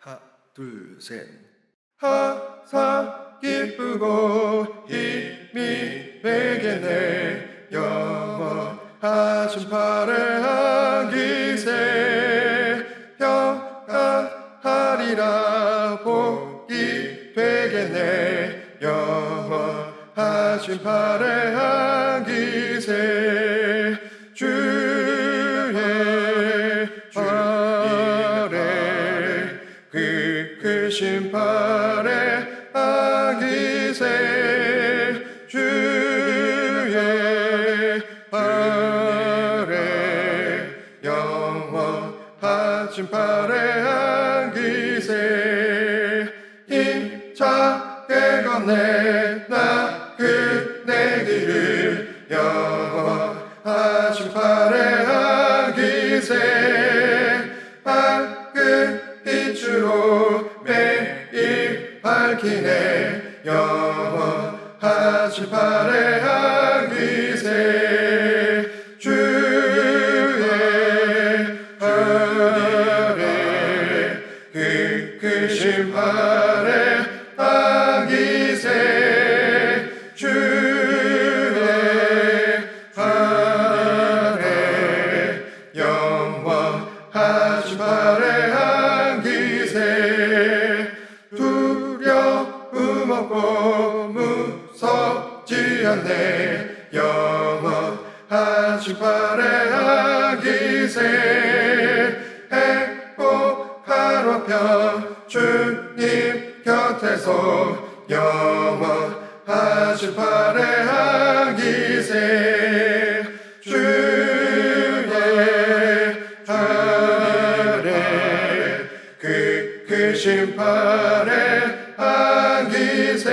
하나, 둘, 셋. 하사 기쁘고 힘이 베개네. 영원하신 팔의 기세. 평안하리라 복이 되겠네. 영원하신 팔의 기세. 주의 팔에 팔에 아기세 주의 팔에 영원하신 팔에 아기세 힘차게 건네 나 그네 길을 영원하신 팔에 아기세 밝히네 영원하신 팔에 아기세 주의 팔에 그 크신 팔에 아기세 무섭지 않네. 영원하신 팔에 안기세. 행복한 화평 주님 곁에서 영원하신 팔에 안기세 팔에 안기세